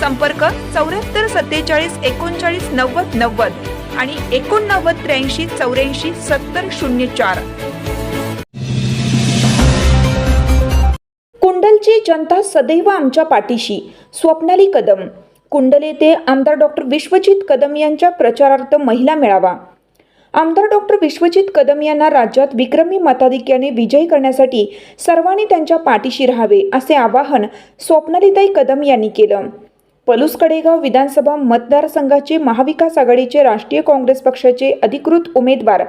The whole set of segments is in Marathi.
संपर्क चौऱ्याहत्तर सत्तेचाळीस एकोणचाळीस नव्वद नव्वद आणि एकोणनव्वद त्र्याऐंशी चौऱ्याऐंशी सत्तर शून्य चार. कुंडलची जनता सदैव आमच्या पाठीशी स्वप्नाली कदम. कुंडल येथे आमदार डॉक्टर विश्वजित कदम यांच्या प्रचारार्थ महिला मेळावा. आमदार डॉक्टर विश्वजित कदम यांना राज्यात विक्रमी मताधिक्याने विजयी करण्यासाठी सर्वांनी त्यांच्या पाठीशी राहावे असे आवाहन स्वप्नालीताई कदम यांनी केलं. पलूस कडेगाव विधानसभा मतदारसंघाचे महाविकास आघाडीचे राष्ट्रीय काँग्रेस पक्षाचे अधिकृत उमेदवार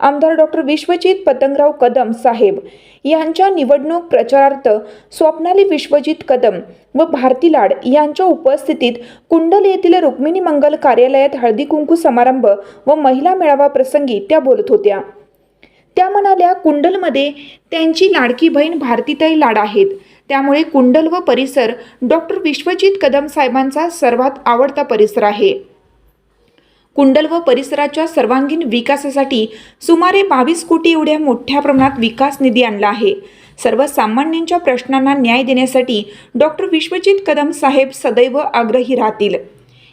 आमदार डॉक्टर विश्वजित पतंगराव कदम साहेब यांच्या निवडणूक प्रचारार्थ स्वप्नाली विश्वजित कदम व भारती लाड यांच्या उपस्थितीत कुंडल येथील रुक्मिणी मंगल कार्यालयात हळदी कुंकू समारंभ व महिला मेळावा प्रसंगी त्या बोलत होत्या. त्या म्हणाल्या कुंडलमध्ये त्यांची लाडकी बहीण भारतीताई लाड आहेत. त्यामुळे कुंडल व परिसर डॉक्टर विश्वजित कदम साहेबांचा सर्वात आवडता परिसर आहे. कुंडल व परिसराच्या सर्वांगीण विकासासाठी सुमारे बावीस कोटी एवढ्या मोठ्या प्रमाणात विकास निधी आणला आहे. सर्वसामान्यांच्या प्रश्नांना न्याय देण्यासाठी डॉक्टर विश्वजित कदम साहेब सदैव आग्रही राहतील.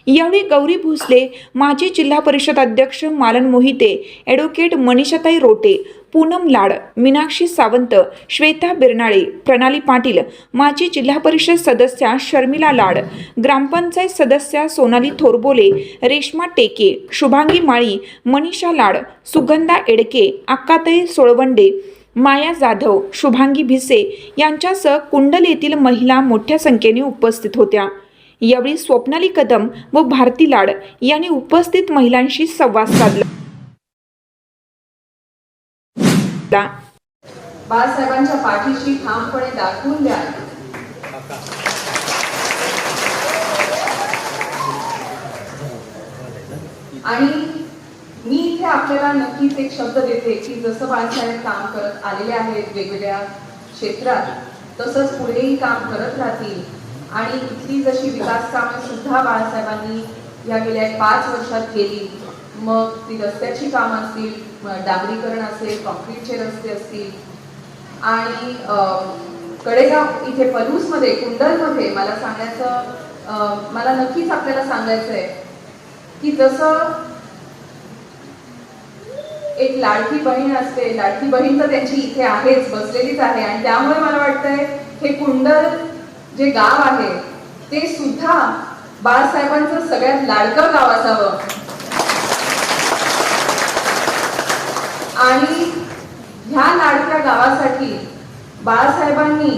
यावेळी गौरी भोसले माजी जिल्हा परिषद अध्यक्ष मालन मोहिते ॲडव्होकेट मनीषाताई रोटे पूनम लाड मीनाक्षी सावंत श्वेता बिरनाळे प्रणाली पाटील माजी जिल्हा परिषद सदस्या शर्मिला लाड ग्रामपंचायत सदस्या सोनाली थोरबोले रेश्मा टेके शुभांगी माळी मनीषा लाड सुगंधा एडके अक्काताई सोळवंडे माया जाधव शुभांगी भिसे यांच्यासह कुंडल येथील महिला मोठ्या संख्येने उपस्थित होत्या. यावेळी स्वप्नाली कदम व भारती लाड यांनी उपस्थित महिलांशी संवाद साधला. बाळासाहेबांच्या पाठीशी ठामपणे दाखवून द्या. आणि मी इथे आपल्याला नक्कीच एक शब्द देते की जसं बाळासाहेब काम करत आलेले आहेत वेगवेगळ्या क्षेत्रात तसंच पुढेही काम करत राहतील. आणि इथली जशी विकास कामे सुद्धा बाळासाहेबांनी या गेल्या पाच वर्षात केली मग ती रस्त्याची कामं असतील डांबरीकरण असेल कॉन्क्रीटचे रस्ते असतील. आणि अं, कडेगाव इथे पलूसमध्ये कुंडलमध्ये मला सांगायचं अं, मला नक्कीच आपल्याला सांगायचं आहे की जसं एक लाडकी बहीण असते लाडकी बहीण तर त्यांची इथे आहेच बसलेलीच आहे. आणि त्यामुळे मला वाटतंय हे कुंडल जे गाव आहे ते सुद्धा बाळासाहेबांचं सगळ्यात लाडकं गाव असावं. आणि ह्या लाडक्या गावासाठी बाळासाहेबांनी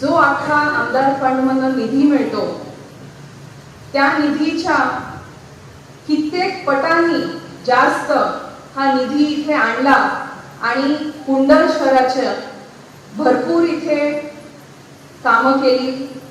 जो अख्खा आमदार फंडमधून निधी मिळतो त्या निधीच्या कित्येक पटांनी जास्त हा निधी इथे आणला आणि कुंडल शहराच्या भरपूर इथे कामं केली.